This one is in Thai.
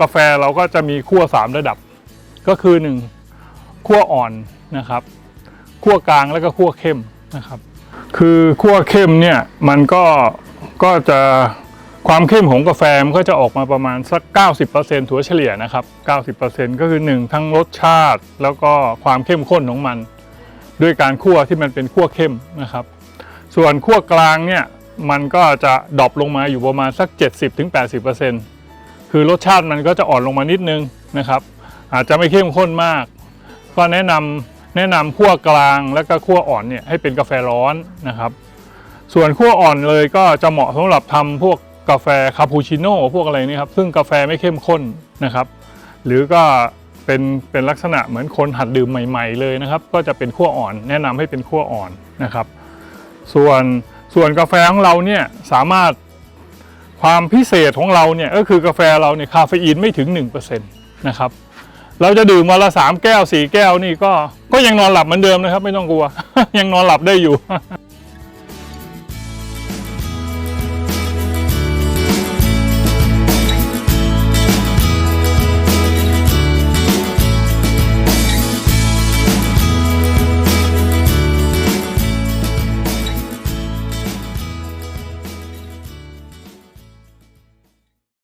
กาแฟเราก็จะมีขั้ว3 ระดับ ก็คือ 1ขั้วอ่อนนะครับขั้วกลางแล้วก็ขั้วเข้มนะครับ คือขั้วเข้มเนี่ยมันก็ก็จะความเข้มของกาแฟมันก็จะออกมาประมาณสัก 90%ถัวเฉลี่ยนะครับ 90%ก็คือ 1 ทั้งรสชาติแล้วก็ความเข้มข้นของมัน ด้วยการคั่วที่มันเป็นคั่วเข้มนะครับ ส่วนคั่วกลางเนี่ยมันก็จะดรอปลงมาอยู่ประมาณสัก 70-80% คือรสชาติมันก็จะอ่อนลงมานิดนึงนะครับ อาจจะไม่เข้มข้นมาก ก็แนะนำแนะนำคั่วกลางแล้วก็คั่วอ่อนเนี่ยให้เป็นกาแฟร้อนนะครับ ส่วนคั่วอ่อนเลยก็จะเหมาะสำหรับทำพวกกาแฟคาปูชิโน่พวกอะไรนี่ครับซึ่งกาแฟไม่เข้มข้นนะครับ หรือก็เป็นเป็นลักษณะเหมือนคนหัดดื่มใหม่ ๆ เลยนะครับ ก็จะเป็นขั้วอ่อน แนะนำให้เป็นขั้วอ่อนนะครับ ส่วนส่วนกาแฟของเราเนี่ยสามารถ ความพิเศษของเราเนี่ยก็คือกาแฟเราเนี่ยคาเฟอีนไม่ถึง1%นะครับเราจะดื่มวันละสามแก้วสี่แก้วนี่ก็ก็ยังนอนหลับเหมือนเดิมนะครับ ไม่ต้องกลัว ยังนอนหลับได้อยู่